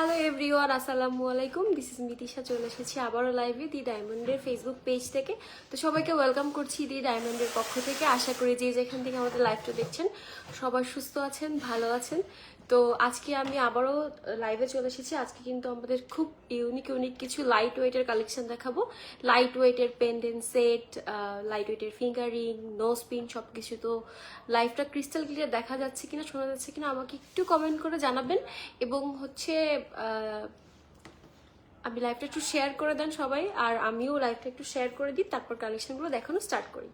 Hello everyone আসসালামু আলাইকুম। This is মিতিশা চলে এসেছি আবারও লাইভে দি ডায়মন্ডের ফেসবুক পেজ থেকে। তো সবাইকে ওয়েলকাম করছি দি ডায়মন্ডের পক্ষ থেকে। আশা করি যে যেখান থেকে আমাদের লাইভটা দেখছেন, সবাই সুস্থ আছেন, ভালো আছেন। তো আজকে আমি আবারও লাইভে চলে এসেছি। আজকে কিন্তু আমাদের খুব ইউনিক ইউনিক কিছু লাইট ওয়েটের কালেকশন দেখাবো। লাইট ওয়েটের পেন্ডেন্ট সেট লাইট ওয়েটের ফিঙ্গারিং নোজ পিন সব কিছু তো লাইভটা ক্রিস্টাল ক্লিয়ার দেখা যাচ্ছে কিনা, শোনা যাচ্ছে কিনা, আমাকে একটু কমেন্ট করে জানাবেন। এবং হচ্ছে আমি লাইভটা একটু শেয়ার করে দেন সবাই, আর আমিও লাইভটা একটু শেয়ার করে দিই, তারপর কালেকশনগুলো দেখানো স্টার্ট করি।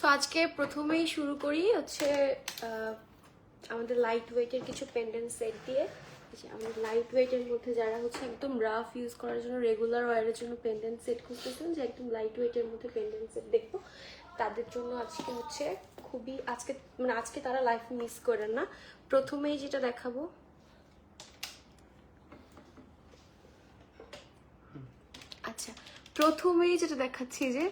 তো আজকে প্রথমেই শুরু করি হচ্ছে আমাদের লাইট ওয়েটের কিছু পেন্ডেন্ট সেট দিয়ে। আমাদের লাইট ওয়েটের মধ্যে যারা হচ্ছে একদম রাফ ইউজ করার জন্য রেগুলার ওয়ারের জন্য পেন্ডেন্ট সেট খুঁজতেছেন, যে একদম লাইট ওয়েটের মধ্যে পেন্ডেন্ট সেট দেখব। তাদের জন্য আজকে হচ্ছে খুবই, আজকে মানে আজকে তারা লাইফ মিস করেন না। প্রথমেই যেটা দেখাবো। আচ্ছা প্রথমেই যেটা দেখাচ্ছি যে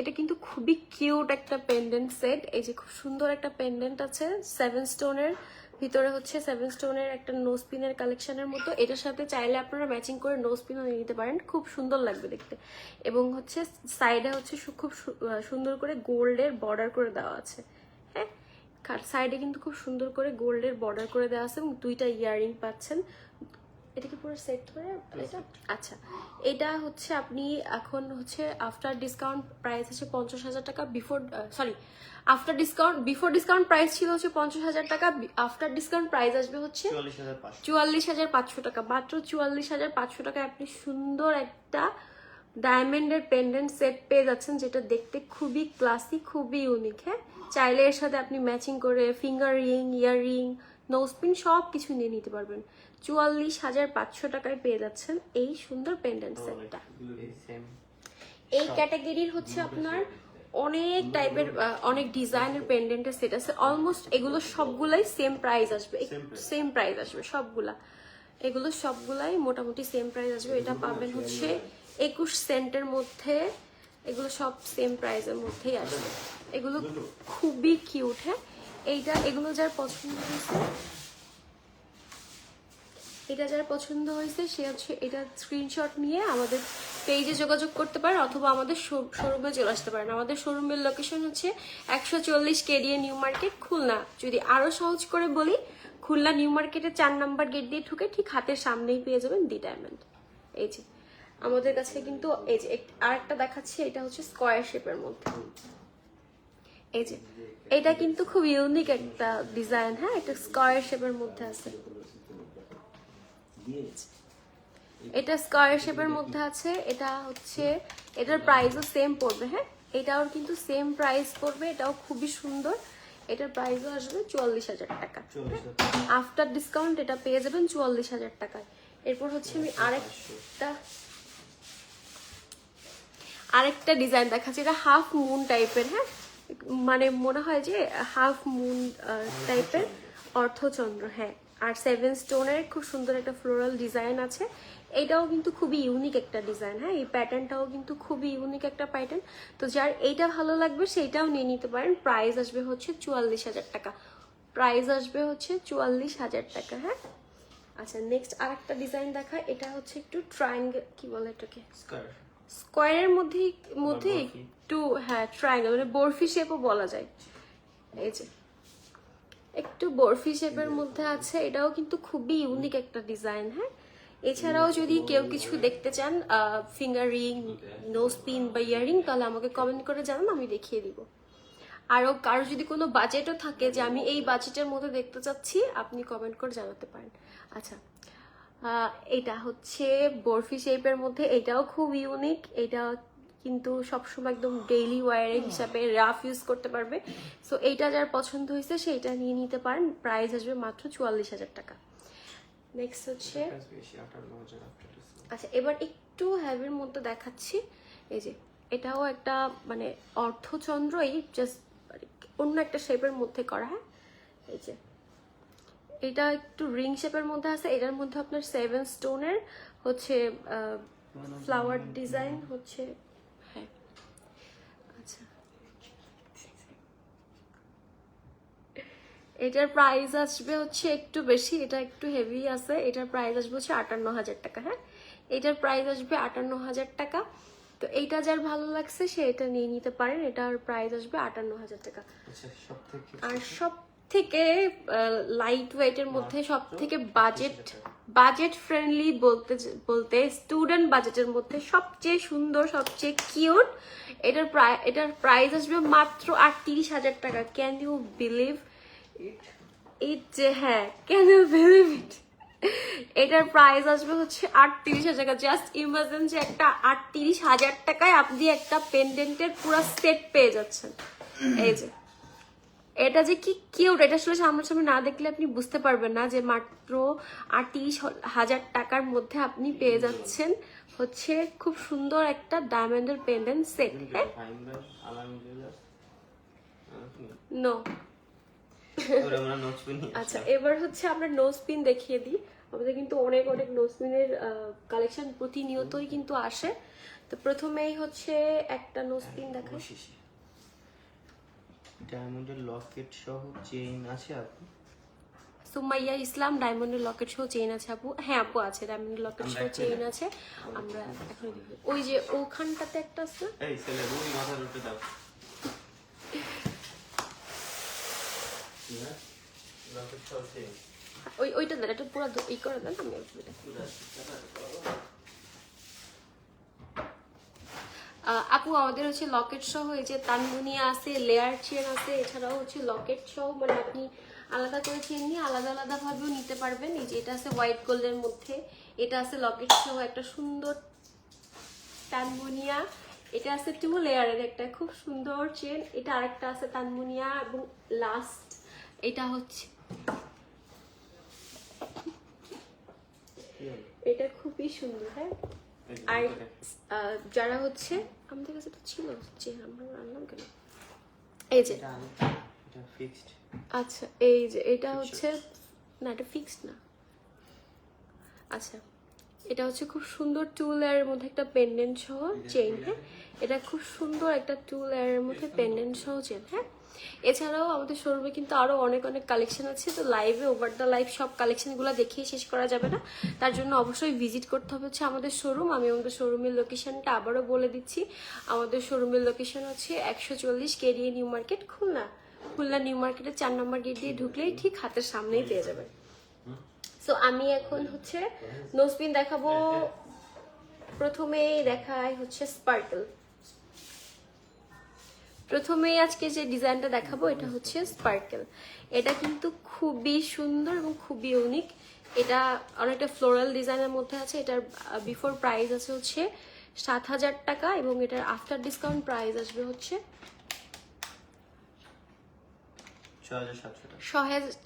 এটা কিন্তু খুবই কিউট একটা পেন্ডেন্ট সেট। এই যে খুব সুন্দর একটা পেন্ডেন্ট আছে, সেভেন স্টোনের। ভিতরে হচ্ছে সেভেন স্টোনের একটা নোজ পিনের কালেকশনের মতো। এটার সাথে চাইলে আপনারা ম্যাচিং করে নোজ পিনও নিতে পারেন। খুব সুন্দর লাগবে দেখতে। এবং হচ্ছে সাইডে হচ্ছে খুব সুন্দর করে গোল্ডের বর্ডার করে দেওয়া আছে। হ্যাঁ? সাইডে কিন্তু খুব সুন্দর করে গোল্ডের বর্ডার করে দেওয়া আছে এবং দুইটা ইয়াররিং পাচ্ছেন। এটা কি পুরো সেট ধরে এটা? আচ্ছা। এটা হচ্ছে আপনি এখন হচ্ছে আফটার ডিসকাউন্ট প্রাইস আছে পঞ্চাশ হাজার টাকা before sorry after discount before discount price ছিল হচ্ছে পঞ্চাশ হাজার টাকা আফটার ডিসকাউন্ট প্রাইস আসবে হচ্ছে চুয়াল্লিশ হাজার পাঁচশো। টাকা। মাত্র চুয়াল্লিশ হাজার পাঁচশো টাকায় আপনি সুন্দর একটা ডায়মন্ডের পেন্ডেন্ট সেট পেয়ে যাচ্ছেন যেটা দেখতে খুবই ক্লাসি খুবই ইউনিক হ্যাঁ? চাইলে এর সাথে আপনি ম্যাচিং করে finger ring earring nose pin সব কিছু নিয়ে নিতে পারবেন। চুয়াল্লিশ হাজার পাঁচশো টাকায় পেয়ে যাচ্ছেন এই সুন্দর পেন্ডেন্ট সেটটা এই ক্যাটাগরির হচ্ছে আপনার অনেক টাইপের অনেক ডিজাইনের পেন্ডেন্টের সেট আছে। অলমোস্ট এগুলো সবগুলাই সেম প্রাইস আসবে। সেম প্রাইস আসবে সবগুলা। এগুলো সবগুলাই মোটামুটি সেম প্রাইস আসবে। এটা পাবেন হচ্ছে একুশ সেন্টের মধ্যে। এগুলো সব সেম প্রাইসের মধ্যেই আসবে। এগুলো খুবই কিউট হ্যাঁ? এইটা, এগুলো যার পছন্দ হয়েছে, এটা যার পছন্দ হয়েছে, সে হচ্ছে এটা স্ক্রিনশট নিয়ে আমাদের পেজে যোগাযোগ করতে পারেন অথবা আমাদের শোরুমে চলে আসতে পারেন। আমাদের শোরুমের লোকেশন হচ্ছে একশো চল্লিশ কেডিএ নিউ মার্কেট, খুলনা। যদি আরও সহজ করে বলি, খুলনা নিউ মার্কেটের চার নাম্বার গেট দিয়ে ঢুকে ঠিক হাতের সামনেই পেয়ে যাবেন দি ডায়মন্ড এই যে, আমাদের কাছে কিন্তু এই যে এক- আরেকটা দেখাচ্ছি, এটা হচ্ছে স্কোয়ার শেপের মধ্যে। এই যে এটা কিন্তু খুব ইউনিক একটা ডিজাইন হ্যাঁ? এটা স্কোয়ার শেপের মধ্যে আছে। এটা স্কোয়ার শেপের মধ্যে আছে এটা হচ্ছে এটার প্রাইসও সেম পড়বে হ্যাঁ? এটাও কিন্তু সেম প্রাইস পড়বে এটাও খুবই সুন্দর। এটার প্রাইসও আসবে চুয়াল্লিশ হাজার টাকা। আফটার ডিসকাউন্ট এটা পেয়ে যাবেন চুয়াল্লিশ হাজার টাকায়। এরপর হচ্ছে আমি আরেকটা আরেকটা ডিজাইন দেখাচ্ছি এটা হাফ মুন টাইপের হ্যাঁ? মানে মনে হয় যে হাফ মুন টাইপের অর্থচন্দ্র হ্যাঁ। আর সেভেন স্টোনের খুব সুন্দর একটা ফ্লোরাল ডিজাইন আছে। এটাও কিন্তু খুবই ইউনিক একটা ডিজাইন হ্যাঁ। এই প্যাটার্নটাও কিন্তু খুবই ইউনিক একটা প্যাটার্ন তো যার এইটা ভালো লাগবে, সেইটাও নিয়ে নিতে পারেন। প্রাইস আসবে হচ্ছে চুয়াল্লিশ হাজার টাকা। প্রাইস আসবে হচ্ছে চুয়াল্লিশ হাজার টাকা হ্যাঁ। আচ্ছা নেক্সট আর একটা ডিজাইন দেখা, এটা হচ্ছে একটু ট্রায়াঙ্গেল কি বলে এটাকে? স্কোয়ারের মধ্যে মধ্যে একটু হ্যাঁ ট্রায়াঙ্গেল মানে বরফি শেপও বলা যায়। এই যে একটু বরফি শেপের মধ্যে আছে এটাও কিন্তু খুবই ইউনিক একটা ডিজাইন হ্যাঁ। এছাড়াও যদি কেউ কিছু দেখতে চান ফিঙ্গার রিং নোজ পিন বা ইয়ারিং তাহলে আমাকে কমেন্ট করে জানান আমি দেখিয়ে দিব। আরও কারও যদি কোনো বাজেটও থাকে যে আমি এই বাজেটের মধ্যে দেখতে চাচ্ছি আপনি কমেন্ট করে জানাতে পারেন। আচ্ছা এটা হচ্ছে বরফি শেপের মধ্যে। এটাও খুব ইউনিক এটা কিন্তু সবসময় একদম ডেইলি ওয়ারের হিসাবে রাফ ইউজ করতে পারবে। সো এইটা যার পছন্দ হয়েছে সেইটা নিয়ে নিতে পারেন। প্রাইস আসবে মাত্র চুয়াল্লিশ হাজার টাকা। নেক্সট হচ্ছে আচ্ছা এবার একটু হ্যাভির মধ্যে দেখাচ্ছি। এই যে এটাও একটা মানে অর্ধচন্দ্রই জাস্ট অন্য একটা শেপের মধ্যে করা হ্যাঁ? এই যে এটা একটু রিং শেপের মধ্যে আছে এটার মধ্যে আপনার সেভেন স্টোনের হচ্ছে ফ্লাওয়ার ডিজাইন হচ্ছে। হ্যাঁ। আচ্ছা। এটার প্রাইস আসবে হচ্ছে একটু বেশি এটা একটু হেভি আছে এটার প্রাইস আসবে হচ্ছে আটান্ন হাজার টাকা হ্যাঁ? এটার প্রাইস আসবে আটান্ন হাজার টাকা। তো এইটা যার ভালো লাগছে সে এটা নিয়ে নিতে পারেন এটার প্রাইস আসবে আটান্ন হাজার টাকা। আচ্ছা আর সব থেকে লাইট ওয়েটের মধ্যে সব থেকে বাজেট বাজেট ফ্রেন্ডলি বলতে বলতে স্টুডেন্ট বাজেটের মধ্যে সবচেয়ে সুন্দর সবচেয়ে কিউট এটার প্রায় এটার প্রাইস আসবে মাত্র আটত্রিশ হাজার টাকা। ক্যান ইউ বিলিভ ইট যে হ্যাঁ ক্যান ইউ বিলিভ ইট এটার প্রাইস আসবে হচ্ছে আটত্রিশ হাজার টাকা। জাস্ট ইমাজিন যে একটা আটত্রিশ হাজার টাকায় আপনি একটা পেন্ডেন্টের পুরো সেট পেয়ে যাচ্ছেন। এই যে। এটা যে কি কিউট এটা আসলে সামনাসামনি না দেখলে আপনি বুঝতে পারবেন না যে মাত্র আটত্রিশ হাজার টাকার মধ্যে আপনি পেয়ে যাচ্ছেন হচ্ছে খুব সুন্দর একটা ডায়মন্ডের পেন্ডেন্ট সেট হ্যাঁ? নো আচ্ছা এবার হচ্ছে আমরা নোজ পিন দেখিয়ে দিই। আমাদের কিন্তু অনেক অনেক নোজ পিনের কালেকশন প্রতিনিয়তই কিন্তু আসে। তো প্রথমেই হচ্ছে একটা নোজ পিন দেখাই। বসিস ডায়মন্ডের লকেট সহ চেইন আছে আপু? সুমাইয়া ইসলাম ডায়মন্ডের লকেট সহ চেইন আছে আপু। হ্যাঁ আপু আছে ডায়মন্ডের লকেট সহ চেইন আছে। আমরা এখন। ওই যে ওখানটাতে একটা আছে? এই ছেলে রুই মাথার উঠে দাও। ওই ওইটা দেন এটা পুরো ই করে দেন আমি একটু দেখি। আহ, আপু আমাদের হচ্ছে লকেট সহ এই যে তানমুনিয়া আছে লেয়ার চেন আছে এছাড়াও হচ্ছে লকেট সহ মানে আপনি আলাদা করে চেন নিয়ে আলাদা আলাদাভাবেও নিতে পারবেন। এই যে এটা আছে হোয়াইট গোল্ডের মধ্যে এটা আছে লকেট সহ একটা সুন্দর তানমুনিয়া এটা আছে টু লেয়ারের একটা খুব সুন্দর চেন এটা আরেকটা আছে তানমুনিয়া এবং লাস্ট এটা হচ্ছে এটা খুবই সুন্দর হ্যাঁ? আর যারা হচ্ছে আমাদের কাছে তো ছিল যে আমরা আনলাম কেন এই যে আচ্ছা এই যে এটা হচ্ছে না এটা ফিক্সড না। আচ্ছা এটা হচ্ছে খুব সুন্দর টু লেয়ারের মধ্যে একটা পেন্ডেন্ট সহ চেইন হ্যাঁ? এটা খুব সুন্দর একটা টু লেয়ারের মধ্যে পেন্ডেন্ট সহ চেন হ্যাঁ? এছাড়াও আমাদের শোরুমে কিন্তু আরও অনেক অনেক কালেকশন আছে, তো লাইভে ওভার দ্য লাইভ সব কালেকশনগুলো দেখিয়ে শেষ করা যাবে না। তার জন্য অবশ্যই ভিজিট করতে হবে হচ্ছে আমাদের শোরুম। আমি আমাদের শোরুমের লোকেশনটা আবারও বলে দিচ্ছি। আমাদের শোরুমের লোকেশন হচ্ছে একশো চল্লিশ কেরিয়ে New Market, Khulna. Khulna New মার্কেটের চার নম্বর গেট দিয়ে ঢুকলেই ঠিক হাতের সামনেই পেয়ে যাবেন সো আমি এখন হচ্ছে নোসপিন দেখাবো। প্রথমেই দেখায় হচ্ছে স্পার্কল প্রথমেই আজকে যে ডিজাইনটা দেখাবো এটা হচ্ছে স্পার্কেল। এটা কিন্তু খুবই সুন্দর এবং খুবই ইউনিক এটা অনেকটা ফ্লোরাল ডিজাইনের মধ্যে আছে। এটার বিফোর প্রাইস আছে হচ্ছে সাত হাজার টাকা এবং এটার আফটার ডিসকাউন্ট প্রাইস আসবে হচ্ছে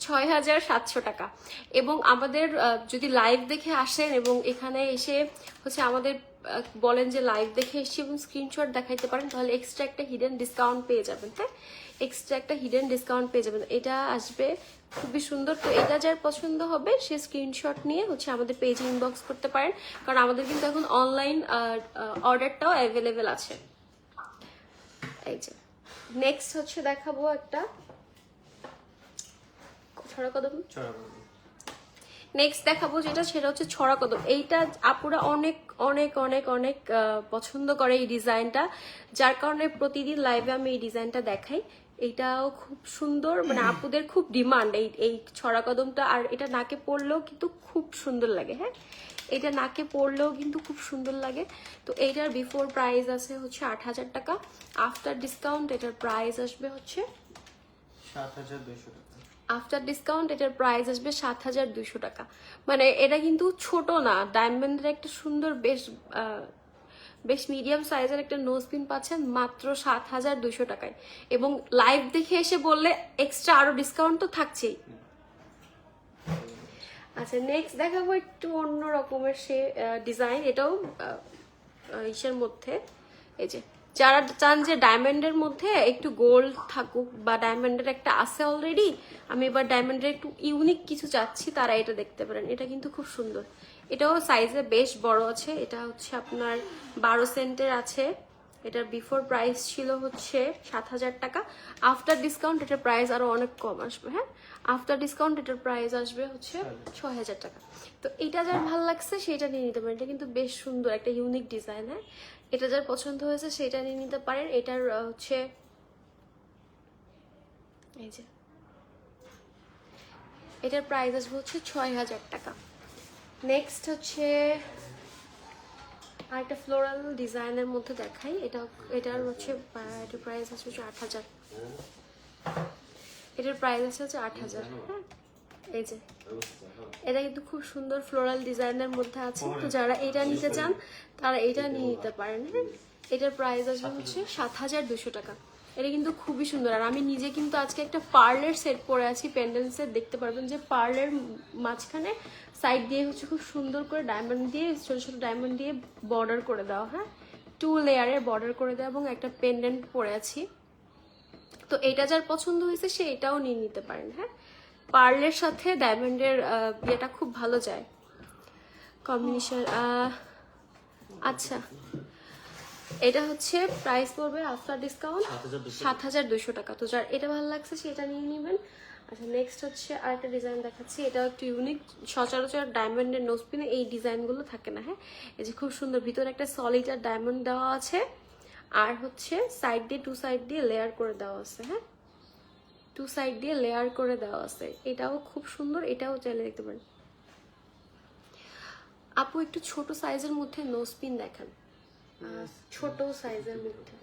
ছয় হাজার সাতশো টাকা। এবং আমাদের যদি লাইভ দেখে আসেন এবং এখানে এসে হচ্ছে আমাদের বলেন যে লাইভ দেখে এসেছি এবং স্ক্রিনশট দেখাইতে পারেন তাহলে এক্সট্রা একটা হিডেন ডিসকাউন্ট পেয়ে যাবেন হ্যাঁ এক্সট্রা একটা হিডেন ডিসকাউন্ট পেয়ে যাবেন। এটা আসবে খুবই সুন্দর। তো এটা যার পছন্দ হবে সে স্ক্রিনশট নিয়ে হচ্ছে আমাদের পেজে ইনবক্স করতে পারেন। কারণ আমাদের কিন্তু এখন অনলাইন অর্ডারটাও অ্যাভেলেবেল আছে। এই যে নেক্সট হচ্ছে দেখাবো একটা। ছড়া কদম? ছড়া বলব নেক্সট দেখাবো যেটা সেটা হচ্ছে ছড়া কদম। এইটা আপুরা অনেক অনেক অনেক অনেক পছন্দ করে এই ডিজাইনটা। যার কারণে প্রতিদিন লাইভে আমি এই ডিজাইনটা দেখাই। এইটাও খুব সুন্দর মানে আপুদের খুব ডিমান্ড এই এই ছড়া কদমটা। আর এটা নাকে পরলেও কিন্তু খুব সুন্দর লাগে হ্যাঁ? এটা নাকে পরলেও কিন্তু খুব সুন্দর লাগে। তো এইটার বিফোর প্রাইস আছে হচ্ছে আট হাজার টাকা। আফটার ডিসকাউন্ট এটার প্রাইস আসবে হচ্ছে সাত হাজার দুইশো টাকা। আফটার ডিসকাউন্ট এটার প্রাইস আসবে সাত হাজার দুশো টাকা। মানে এটা কিন্তু ছোট না। ডায়মন্ডের একটা সুন্দর বেশ বেশ মিডিয়াম সাইজের একটা নোজ পিন পাচ্ছেন মাত্র সাত হাজার দুশো টাকায়। এবং লাইভ দেখে এসে বললে এক্সট্রা আরও ডিসকাউন্ট তো থাকছেই। আচ্ছা নেক্সট দেখাবো একটু অন্য রকমের সে ডিজাইন এটাও ইসের মধ্যে। এই যে যারা চান যে ডায়মন্ডের মধ্যে একটু গোল্ড থাকুক বা ডায়মন্ডের একটা আছে অলরেডি আমি এবার ডায়মন্ডের একটু ইউনিক কিছু চাচ্ছি, তারা এটা দেখতে পারেন। এটা কিন্তু খুব সুন্দর। এটাও সাইজে বেশ বড় আছে। এটা হচ্ছে আপনার বারো সেন্টের আছে। এটার বিফোর প্রাইস ছিল হচ্ছে সাত হাজার টাকা। আফটার ডিসকাউন্ট এটার প্রাইস আরও অনেক কম আসবে হ্যাঁ? আফটার ডিসকাউন্ট এটার প্রাইস আসবে হচ্ছে ছয় হাজার টাকা। তো এটা যার ভালো লাগছে, সেটা নিয়ে নিতে পারেন। এটা কিন্তু বেশ সুন্দর, একটা ইউনিক ডিজাইন হ্যাঁ? এটা যার পছন্দ হয়েছে সেটা নিয়ে নিতে পারেন। এটার হচ্ছে এই যে এটার প্রাইস আসবে হচ্ছে ছয় হাজার টাকা। নেক্সট হচ্ছে আর একটা ফ্লোরাল ডিজাইনের মধ্যে দেখাই। এটা এটার হচ্ছে এটার প্রাইস আছে হচ্ছে আট হাজার। এটার প্রাইস আছে হচ্ছে আট হাজার। হ্যাঁ এই যে। এটা কিন্তু খুব সুন্দর ফ্লোরাল ডিজাইনের মধ্যে আছে। তো যারা এটা নিতে চান তারা এটা নিয়ে নিতে পারেন হ্যাঁ। এটার প্রাইস আসবে হচ্ছে সাত হাজার দুশো টাকা। এটা কিন্তু খুবই সুন্দর। আর আমি নিজে কিন্তু আজকে একটা পার্লের সেট পরে আছি প্যান্ডেল সেট দেখতে পারবেন যে পার্লের মাঝখানে সাইড দিয়ে হচ্ছে খুব সুন্দর করে ডায়মন্ড দিয়ে ছোট ছোট ডায়মন্ড দিয়ে বর্ডার করে দেওয়া হ্যাঁ। টু লেয়ারের বর্ডার করে দেওয়া এবং একটা পেন্ডেন্ট পরে আছি। তো এটা যার পছন্দ হয়েছে সে এটাও নিয়ে নিতে পারেন হ্যাঁ। পার্লের সাথে ডায়মন্ডের ইয়েটা খুব ভালো যায়। কম্বিনেশন আচ্ছা। এটা হচ্ছে প্রাইস পড়বে আফটার ডিসকাউন্ট সাত হাজার দুশো টাকা। তো যার এটা ভালো লাগছে সেটা নিয়ে নেবেন। আচ্ছা নেক্সট হচ্ছে আরেকটা ডিজাইন দেখাচ্ছি। এটাও একটু ইউনিক সচরাচর ডায়মন্ডের নোসপিনে এই ডিজাইনগুলো থাকে না হ্যাঁ? এই যে খুব সুন্দর ভিতরে একটা সলিটার ডায়মন্ড দেওয়া আছে। আর হচ্ছে সাইড দিয়ে টু সাইড দিয়ে লেয়ার করে দেওয়া আছে হ্যাঁ? টু সাইড দিয়ে লেয়ার করে দেওয়া আছে। এটাও খুব সুন্দর এটাও চাইলে দেখতে পারেন। আপু একটু ছোট সাইজের মধ্যে নোসপিন দেখান। ছোট সাইজের মধ্যে।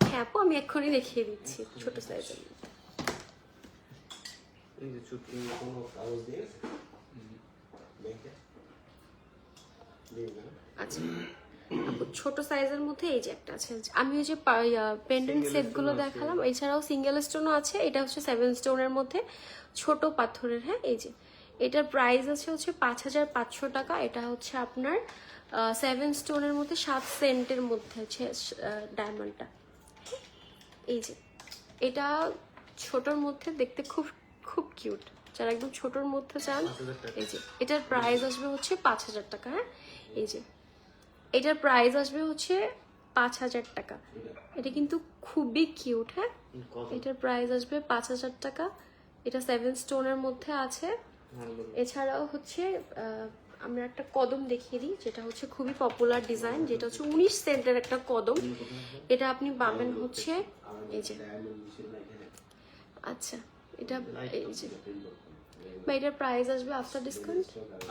হ্যাঁ আপু আমি এক্ষুনি দেখিয়ে দিচ্ছি ছোট সাইজের মধ্যে। আচ্ছা। ছোট সাইজের মধ্যে এই যে একটা আছে। আমি ওই যে পেন্ডেন্ট সেটগুলো দেখালাম এছাড়াও সিঙ্গেল স্টোনও আছে। এটা হচ্ছে সেভেন স্টোনের মধ্যে ছোট পাথরের হ্যাঁ এই যে। এটার প্রাইস আছে হচ্ছে পাঁচ হাজার পাঁচশো টাকা। এটা হচ্ছে আপনার সেভেন স্টোনের মধ্যে সাত সেন্টের মধ্যে আছে ডায়মন্ডটা এই যে। এটা ছোটর মধ্যে দেখতে খুব খুব কিউট যারা একদম ছোটর মধ্যে চান এই যে। এটার প্রাইস আসবে হচ্ছে পাঁচ হাজার টাকা হ্যাঁ? এই যে। এটার প্রাইস আসবে হচ্ছে পাঁচ হাজার টাকা। এটা কিন্তু খুবই কিউট হ্যাঁ? এটার প্রাইস আসবে পাঁচ হাজার টাকা। এটা সেভেন স্টোনের মধ্যে আছে। হ্যাঁ এছাড়াও হচ্ছে আমরা একটা কদম দেখিয়ে দিই যেটা হচ্ছে খুবই পপুলার ডিজাইন যেটা হচ্ছে উনিশ সেন্টের একটা কদম। এটা আপনি পাবেন হচ্ছে এই যে। আচ্ছা এটা এই যে। বা এটার প্রাইস আসবে আফটার ডিসকাউন্ট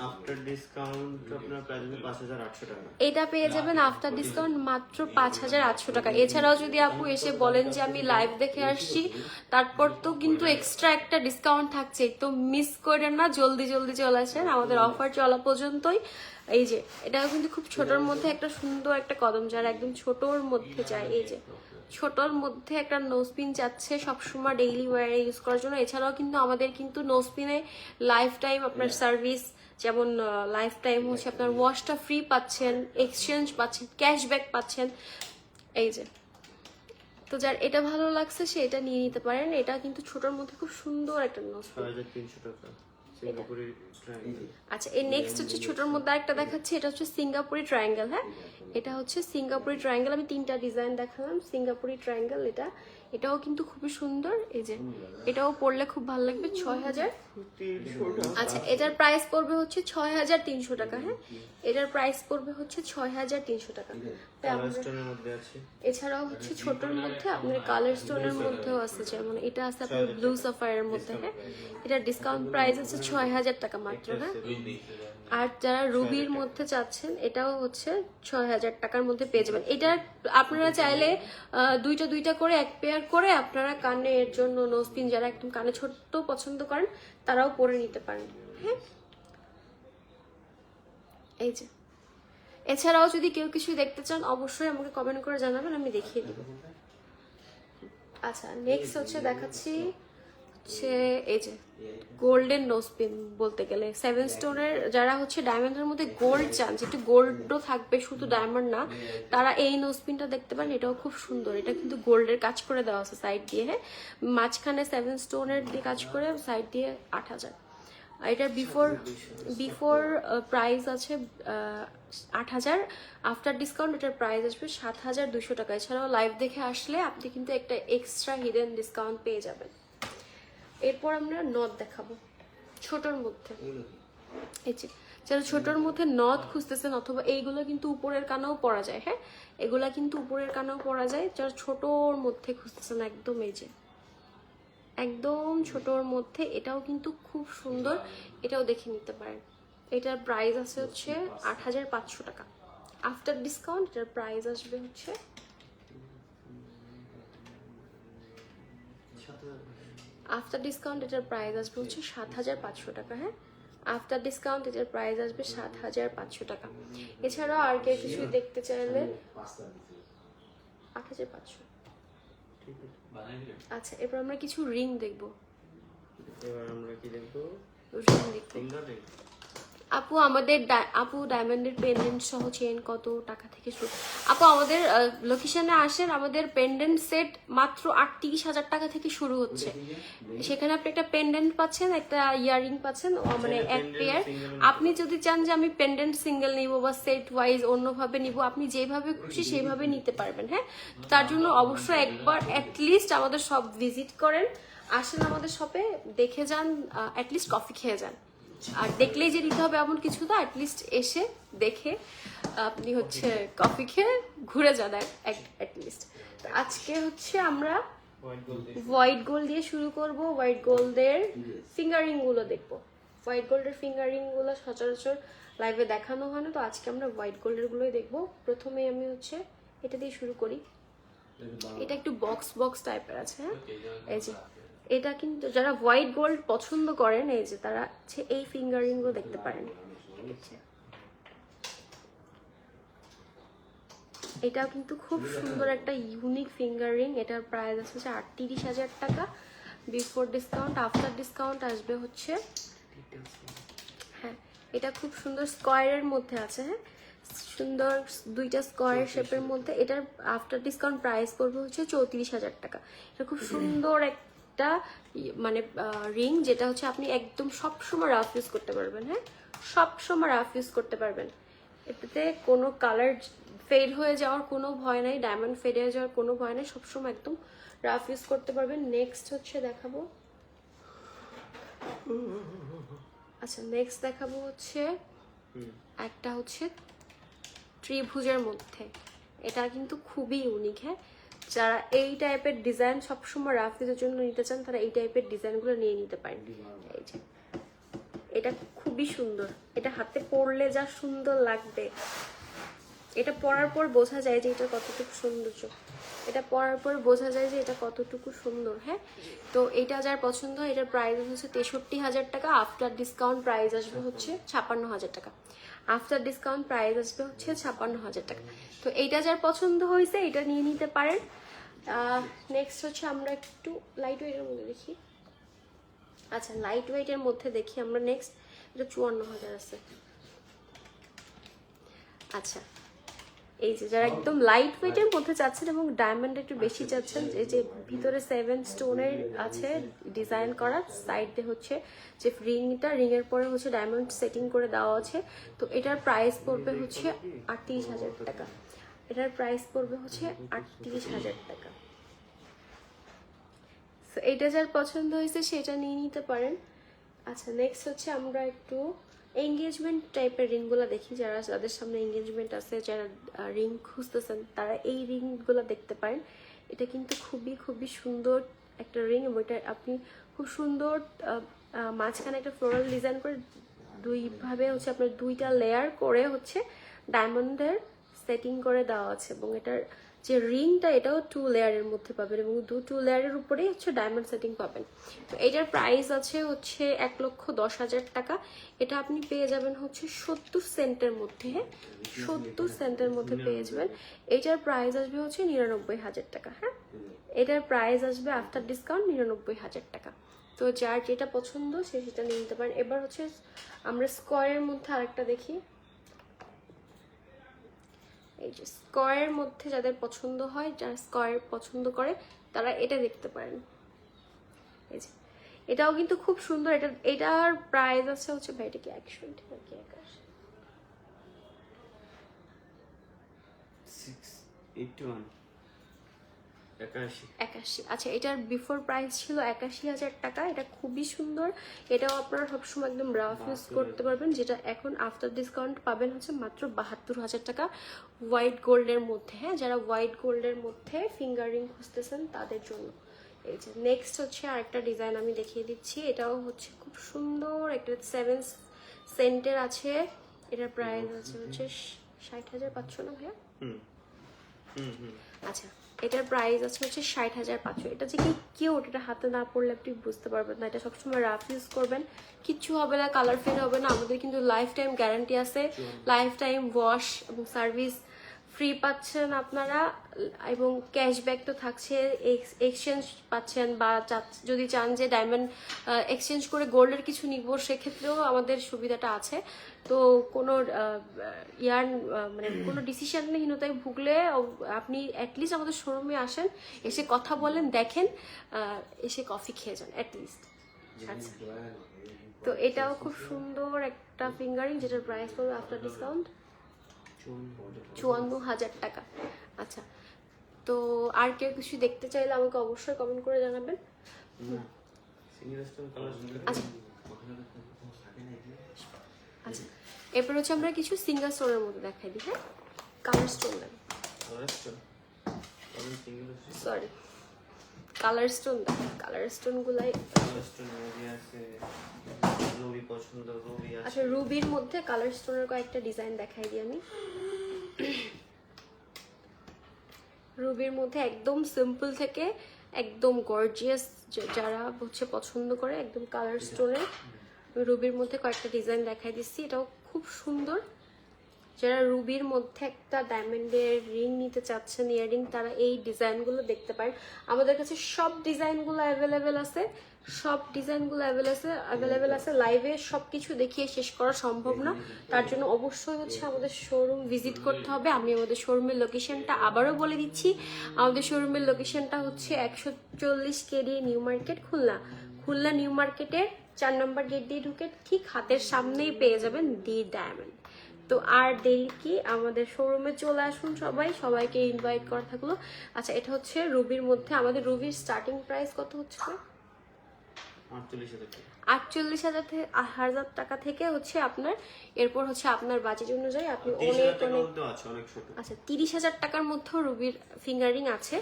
আফটার ডিসকাউন্ট আপনার প্রাইস হবে পাঁচ হাজার আটশো টাকা। এটা পেয়ে যাবেন আফটার ডিসকাউন্ট মাত্র পাঁচ হাজার আটশো টাকা। এছাড়াও যদি আপু এসে বলেন যে আমি লাইভ দেখে আসছি তারপর তো কিন্তু এক্সট্রা একটা ডিসকাউন্ট থাকছে। তো মিস করেন না জলদি জলদি চলে আসেন। আমাদের অফার চলা পর্যন্তই। এই যে এটাও কিন্তু খুব ছোটর মধ্যে একটা সুন্দর একটা কদম যারা একদম ছোটর মধ্যে চায় এই যে ছোটর মধ্যে একটা নোসপিন যাচ্ছে সবসময় ডেইলি ওয়ারে ইউজ করার জন্য। এছাড়াও কিন্তু আমাদের কিন্তু নোসপিনে লাইফ টাইম আপনার সার্ভিস যেমন লাইফ টাইম হচ্ছে আপনার ওয়াশটা ফ্রি পাচ্ছেন এক্সচেঞ্জ পাচ্ছেন ক্যাশব্যাক পাচ্ছেন। এই যে। তো যার এটা ভালো লাগছে সে এটা নিয়ে নিতে পারেন। এটা কিন্তু ছোটর মধ্যে খুব সুন্দর একটা নোসপিন আচ্ছা এই নেক্সট হচ্ছে ছোটর মধ্যে একটা দেখাচ্ছি এটা হচ্ছে সিঙ্গাপুরি ট্রায়াঙ্গেল হ্যাঁ? এটা হচ্ছে সিঙ্গাপুরি ট্রায়াঙ্গেল আমি তিনটা ডিজাইন দেখালাম সিঙ্গাপুরি ট্রায়াঙ্গেল এটা এটাও কিন্তু খুবই সুন্দর। এই যে এটাও পরলে খুব ভালো লাগবে ছয় হাজার আচ্ছা এটার প্রাইস পড়বে হচ্ছে ছয় হাজার তিনশো টাকা হ্যাঁ? এটার প্রাইস পড়বে হচ্ছে ছয় হাজার তিনশো টাকা। এছাড়াও হচ্ছে ছোটর মধ্যে আপনার কালার স্টোনের মধ্যেও আছে যেমন এটা আছে আপনার ব্লু সাফায়ারের মধ্যে হ্যাঁ? এটার ডিসকাউন্ট প্রাইস আছে ছয় হাজার টাকা মাত্র হ্যাঁ? আর যারা রুবির মধ্যে চাচ্ছেন এটাও হচ্ছে ছয় হাজার টাকার মধ্যে পেয়ে যাবেন। এটা আপনারা চাইলে দুইটা দুইটা করে এক পেয়ার করে আপনারা কানে এর জন্য নোসপিন যারা একদম কানে ছোট্ট পছন্দ করেন তারাও পরে নিতে পারেন। হ্যাঁ এই যে। এছাড়াও যদি কেউ কিছু দেখতে চান অবশ্যই আমাকে কমেন্ট করে জানাবেন আমি দেখিয়ে দিব। আচ্ছা নেক্সট হচ্ছে দেখাচ্ছি হচ্ছে এই যে গোল্ডেন নোসপিন বলতে গেলে সেভেন স্টোনের যারা হচ্ছে ডায়মন্ডের মধ্যে গোল্ড চান যেটা গোল্ডও থাকবে শুধু ডায়মন্ড না তারা এই নোসপিনটা দেখতে পারেন এটাও খুব সুন্দর। এটা কিন্তু গোল্ডের কাজ করে দেওয়া আছে সাইড দিয়ে হ্যাঁ? মাঝখানে সেভেন স্টোনের দিয়ে কাজ করে সাইড দিয়ে আট হাজার। এটার বিফোর বিফোর প্রাইস আছে আট হাজার। আফটার ডিসকাউন্ট এটার প্রাইস আসবে সাত হাজার দুশো টাকা। এছাড়াও লাইভ দেখে আসলে আপনি কিন্তু একটা এক্সট্রা হিডেন ডিসকাউন্ট পেয়ে যাবেন। এরপর আমরা নথ দেখাবো ছোটর মধ্যে। এই যে। যারা ছোটর মধ্যে নথ খুঁজতেছেন অথবা এইগুলো কিন্তু উপরের কানেও পরা যায় হ্যাঁ? এগুলা কিন্তু উপরের কানেও পরা যায় যারা ছোটর মধ্যে খুঁজতেছেন একদম এই যে। একদম ছোটর মধ্যে এটাও কিন্তু খুব সুন্দর এটাও দেখে নিতে পারেন। এটার প্রাইস আছে হচ্ছে আট হাজার পাঁচশো টাকা। আফটার ডিসকাউন্ট এটার প্রাইস আসবে হচ্ছে আফটার ডিসকাউন্ট এটার প্রাইস আসবে হচ্ছে সাত হাজার পাঁচশো টাকা হ্যাঁ? আফটার ডিসকাউন্ট এটার প্রাইস আসবে সাত হাজার পাঁচশো টাকা। এছাড়াও আর কেউ কিছু দেখতে চাইলে আট হাজার পাঁচশো। আচ্ছা এবার আমরা কিছু রিং দেখব। এবার আমরা কি দেখব? রিং দেখব রিং। আপু আমাদের আপু ডায়মন্ডের পেন্ডেন্ট সহ চেন কত টাকা থেকে শুরু? আপু আমাদের লোকেশনে আসেন আমাদের পেন্ডেন্ট সেট মাত্র আটত্রিশ হাজার টাকা থেকে শুরু হচ্ছে। সেখানে আপনি একটা পেন্ডেন্ট পাচ্ছেন একটা ইয়ারিং পাচ্ছেন মানে এক পেয়ার আপনি যদি চান যে আমি পেন্ডেন্ট সিঙ্গেল নিব বা সেট ওয়াইজ অন্যভাবে নিব আপনি যেভাবে খুশি সেইভাবে নিতে পারবেন হ্যাঁ? তার জন্য অবশ্যই একবার অ্যাটলিস্ট আমাদের সব ভিজিট করেন আসেন আমাদের শপে দেখে যান অ্যাটলিস্ট কফি খেয়ে যান। আর দেখলেই যে নিতে হবে এমন কিছু না অ্যাটলিস্ট এসে দেখে আপনি হচ্ছে কফি খেয়ে ঘুরে যান অ্যাটলিস্ট আজকে হচ্ছে আমরা হোয়াইট গোল্ড দিয়ে শুরু করব। হোয়াইট গোল্ডের ফিঙ্গারিংগুলো দেখব। হোয়াইট গোল্ডের ফিঙ্গারিংগুলো সচরাচর লাইভে দেখানো হয় না তো আজকে আমরা হোয়াইট গোল্ডের গুলোই দেখব। প্রথমে আমি হচ্ছে এটা দিয়ে শুরু করি। এটা একটু বক্স বক্স টাইপের আছে হ্যাঁ? এই যে এটা কিন্তু যারা হোয়াইট গোল্ড পছন্দ করেন এই যে তারা হচ্ছে এই ফিঙ্গারিংগুলো দেখতে পারেন। এটাও কিন্তু খুব সুন্দর একটা ইউনিক ফিঙ্গার রিং এটার প্রাইস আছে হচ্ছে আটত্রিশ হাজার টাকা। বিফোর ডিসকাউন্ট আফটার ডিসকাউন্ট আসবে হচ্ছে হ্যাঁ এটা খুব সুন্দর স্কোয়ারের মধ্যে আছে হ্যাঁ। সুন্দর দুইটা স্কোয়ার শেপের মধ্যে এটার আফটার ডিসকাউন্ট প্রাইস পড়বে হচ্ছে চৌত্রিশ হাজার টাকা। এটা খুব সুন্দর একটা ই- মানে রিং যেটা হচ্ছে আপনি একদম সব সময় রাফ ইউজ করতে পারবেন হ্যাঁ? সব সময় রাফ ইউজ করতে পারবেন। এটাতে কোনো কালার ফেড হয়ে যাওয়ার কোনো ভয় নাই ডায়মন্ড ফেড হয়ে যাওয়ার কোনো ভয় নাই সবসময় একদম রাফ ইউজ করতে পারবেন। নেক্সট হচ্ছে দেখাবো। আচ্ছা নেক্সট দেখাবো হচ্ছে একটা হচ্ছে ত্রিভুজের মধ্যে। এটা কিন্তু খুবই ইউনিক হ্যাঁ? যারা এই টাইপের ডিজাইন সবসময় রাফিজের জন্য নিতে চান, তারা এই টাইপের ডিজাইনগুলো নিয়ে নিতে পারেন। এই যে, এটা খুবই সুন্দর। এটা হাতে পরলে যা সুন্দর লাগবে। এটা পরার পর বোঝা যায় যে এটা কতটুকু সৌন্দর্য। এটা পরার পর বোঝা যায় যে এটা কতটুকু সুন্দর হ্যাঁ? তো এটা যার পছন্দ, এটার প্রাইস হচ্ছে তেষট্টি হাজার টাকা আফটার ডিসকাউন্ট প্রাইস আসবে হচ্ছে ছাপান্ন হাজার টাকা। আফটার ডিসকাউন্ট প্রাইস আসবে হচ্ছে ছাপান্ন হাজার টাকা। তো এইটা যার পছন্দ হয়েছে এটা নিয়ে নিতে পারেন। নেক্সট হচ্ছে আমরা একটু লাইট ওয়েটের মধ্যে দেখি। আচ্ছা লাইট ওয়েটের মধ্যে দেখি আমরা নেক্সট এটা চুয়ান্ন হাজার আছে। আচ্ছা এই যে যারা একদম লাইট ওয়েটের মধ্যে চাচ্ছেন এবং ডায়মন্ড একটু বেশি চাচ্ছেন এই যে ভিতরে সেভেন স্টোনের আছে ডিজাইন করা সাইডে হচ্ছে যে রিংটা রিং এর পরে হচ্ছে ডায়মন্ড সেটিং করে দেওয়া আছে। তো এটার প্রাইস পড়বে হচ্ছে আটত্রিশ হাজার টাকা। এটার প্রাইস পড়বে হচ্ছে আটত্রিশ হাজার টাকা। এটা যার পছন্দ হয়েছে সেটা নিয়ে নিতে পারেন। আচ্ছা নেক্সট হচ্ছে আমরা একটু এঙ্গেজমেন্ট টাইপের রিংগুলো দেখি, যারা যাদের সামনে এঙ্গেজমেন্ট আছে, যারা রিং খুঁজতেছেন, তারা এই রিংগুলো দেখতে পারেন। এটা কিন্তু খুবই খুবই সুন্দর একটা রিং এবং এটা আপনি খুব সুন্দর মাঝখানে একটা ফ্লোরাল ডিজাইন করে দুইভাবে হচ্ছে আপনার দুইটা লেয়ার করে হচ্ছে ডায়মন্ডের সেটিং করে দেওয়া আছে এবং এটার যে রিংটা এটাও টু লেয়ারের মধ্যে পাবেন এবং দু টু লেয়ারের উপরেই হচ্ছে ডায়মন্ড সেটিং পাবেন। তো এটার প্রাইস আছে হচ্ছে এক লক্ষ দশ হাজার টাকা। এটা আপনি পেয়ে যাবেন হচ্ছে সত্তর সেন্টের মধ্যে হ্যাঁ? সত্তর সেন্টের মধ্যে পেয়ে যাবেন। এটার প্রাইস আসবে হচ্ছে নিরানব্বই হাজার টাকা হ্যাঁ? এটার প্রাইস আসবে আফটার ডিসকাউন্ট নিরানব্বই হাজার টাকা। তো যার যেটা পছন্দ সে সেটা নিয়ে নিতে পারেন। এবার হচ্ছে আমরা স্কোয়ারের মধ্যে আরেকটা দেখি। এই যে স্কোয়ারের মধ্যে যাদের পছন্দ হয়, যারা স্কোয়ার পছন্দ করে, তারা এটা দেখতে পারেন। এই যে, এটাও কিন্তু খুব সুন্দর। এটা, এটার প্রাইস আছে হচ্ছে, ভাই, এটা কি একশো নাকি একাশ সিক্স এইটটি ওয়ান একাশি। আচ্ছা এটার বিফোর প্রাইস ছিল একাশি হাজার টাকা। এটা খুবই সুন্দর। এটাও আপনারা সবসময় একদম রাফ ইউজ করতে পারবেন। যেটা এখন আফটার ডিসকাউন্ট পাবেন হচ্ছে মাত্র বাহাত্তর হাজার টাকা হোয়াইট গোল্ডের মধ্যে। হ্যাঁ যারা হোয়াইট গোল্ডের মধ্যে ফিঙ্গারিং খুঁজতেছেন তাদের জন্য। এই যে নেক্সট হচ্ছে আরেকটা ডিজাইন আমি দেখিয়ে দিচ্ছি। এটাও হচ্ছে খুব সুন্দর। একটা সেভেন সেন্টের আছে। এটার প্রাইস আছে হচ্ছে ষাট হাজার পাঁচশো না ভাইয়া? হুম। হুম হুম। আচ্ছা এটার প্রাইস আছে হচ্ছে ষাট হাজার পাঁচশো। এটা যে কি কিউট এটা হাতে না পড়লে আপনি বুঝতে পারবেন না। এটা সবসময় রাফ ইউজ করবেন। কিচ্ছু হবে না কালার ফেড হবে না। আমাদের কিন্তু লাইফ টাইম গ্যারান্টি আছে। লাইফ টাইম ওয়াশ এবং সার্ভিস ফ্রি পাচ্ছেন আপনারা, এবং ক্যাশব্যাক তো থাকছে এক্সচেঞ্জ পাচ্ছেন, বা যদি চান যে ডায়মন্ড এক্সচেঞ্জ করে গোল্ডের কিছু নিব, সেক্ষেত্রেও আমাদের সুবিধাটা আছে। তো কোনো ইয়ার মানে কোনো ডিসিশনহীনতায় ভুগলে আপনি অ্যাটলিস্ট আমাদের শোরুমে আসেন, এসে কথা বলেন, দেখেন এসে কফি খেয়ে যান অ্যাটলিস্ট আচ্ছা। তো এটাও খুব সুন্দর একটা ফিঙ্গারিং যেটার প্রাইস পড়বে আফটার ডিসকাউন্ট চুয়ান্ন হাজার টাকা। আচ্ছা তো আর কেউ কিছু দেখতে চাইলে আমাকে অবশ্যই কমেন্ট করে জানাবেন। আচ্ছা। আচ্ছা এরপর হচ্ছে আমরা কিছু সিঙ্গার স্টোনের মধ্যে দেখাই দিই হ্যাঁ? Colour stone sorry colour stone then colour stone আছে আচ্ছা রুবির মধ্যে কালার স্টোনের কয়েকটা ডিজাইন দেখাই দিই আমি। রুবির মধ্যে একদম সিম্পল থেকে একদম গর্জিয়াস যারা হচ্ছে পছন্দ করে একদম কালার স্টোনের রুবির মধ্যে কয়েকটা ডিজাইন দেখাই দিচ্ছি এটাও খুব সুন্দর। যারা রুবির মধ্যে একটা ডায়মন্ডের রিং নিতে চাচ্ছেন ইয়ারিং তারা এই ডিজাইনগুলো দেখতে পারেন। আমাদের কাছে সব ডিজাইনগুলো অ্যাভেলেবেল আছে। সব ডিজাইনগুলো অ্যাভেলেবেল অ্যাভেলেবেল আছে লাইভে সব কিছু দেখিয়ে শেষ করা সম্ভব না। তার জন্য অবশ্যই হচ্ছে আমাদের শোরুম ভিজিট করতে হবে। আমি আমাদের শোরুমের লোকেশনটা আবারও বলে দিচ্ছি। আমাদের শোরুমের লোকেশনটা হচ্ছে একশো চল্লিশ KD New Market, Khulna. Khulna New মার্কেটের চার নম্বর গেট দিয়ে ঢুকে ঠিক হাতের সামনেই পেয়ে যাবেন দি ডায়মন্ড তো আর দেরি কি? আমাদের শোরুমে চলে আসুন সবাই। সবাইকে ইনভাইট করা থাকল। আচ্ছা এটা হচ্ছে রুবির মধ্যে। আমাদের রুবির স্টার্টিং প্রাইস কত হচ্ছে আটচল্লিশ হাজার থেকে হাজার টাকা থেকে হচ্ছে আপনার এরপর হচ্ছে আপনার বাজেট অনুযায়ী আপনি অনেক আচ্ছা তিরিশ হাজার টাকার মধ্যেও রুবির ফিঙ্গারিং আছে।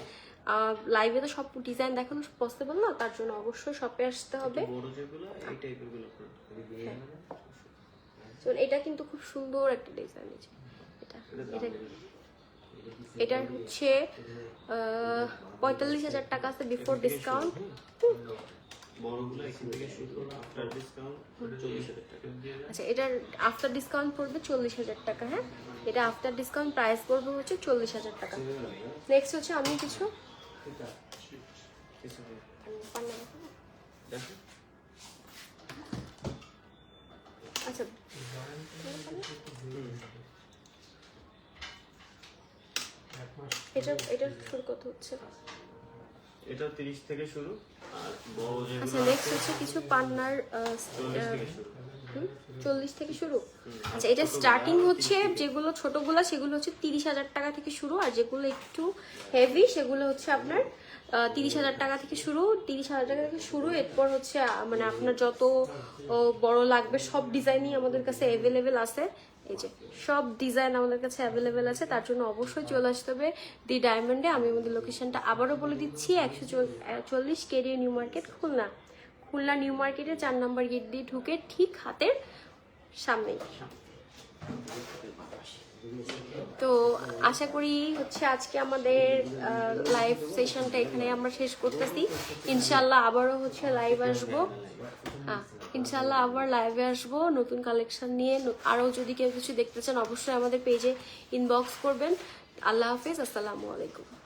লাইভে তো সব ডিজাইন দেখানো পসিবল না? তার জন্য অবশ্যই শপে আসতে হবে। বড় যেগুলো এই টাইপেরগুলো করুন। তো এটা কিন্তু খুব সুন্দর একটা ডিজাইন আছে এটা এটা এটার হচ্ছে পঁয়তাল্লিশ হাজার টাকা আছে বিফোর ডিসকাউন্ট আচ্ছা এটার আফটার ডিসকাউন্ট পড়বে চল্লিশ হাজার টাকা হ্যাঁ? এটা আফটার ডিসকাউন্ট প্রাইস পড়বে হচ্ছে চল্লিশ হাজার টাকা। নেক্সট হচ্ছে আমি কিছু কিছু নেই। পান্না দেখাবো? দেখো আচ্ছা এটা এটার শুরু কত হচ্ছে। এটা তিরিশ থেকে শুরু আর বড় আচ্ছা যেগুলো নেক্সট হচ্ছে কিছু পান্নার আহ, চল্লিশ থেকে শুরু। আচ্ছা এটা স্টার্টিং হচ্ছে যেগুলো ছোটগুলো সেগুলো হচ্ছে তিরিশ হাজার টাকা থেকে শুরু আর যেগুলো একটু হেভি সেগুলো হচ্ছে আপনার তিরিশ হাজার টাকা থেকে শুরু তিরিশ হাজার টাকা থেকে শুরু এরপর হচ্ছে মানে আপনার যত বড় লাগবে সব ডিজাইনই আমাদের কাছে অ্যাভেলেবেল আছে। এই যে, সব ডিজাইন আমাদের কাছে অ্যাভেলেবেল আছে, তার জন্য অবশ্যই চলে আসতে হবে দি ডায়মন্ডে আমি আমাদের লোকেশনটা আবারও বলে দিচ্ছি, একশো চল্লিশ কেরিয়া New Market, Khulna. Khulna New মার্কেটে চার নম্বর গেট দিয়ে ঢুকে ঠিক হাতের সামনেই। তো আশা করি হচ্ছে আজকে আমাদের লাইভ সেশনটা এখানে আমরা শেষ করতেছি। ইনশাল্লাহ আবারও হচ্ছে লাইভ আসব। হ্যাঁ ইনশাল্লাহ আবার লাইভে আসব। নতুন কালেকশন নিয়ে আরও যদি কেউ কিছু দেখতে চান, অবশ্যই আমাদের পেজে ইনবক্স করবেন। আল্লাহ হাফিজ, আসসালামু আলাইকুম।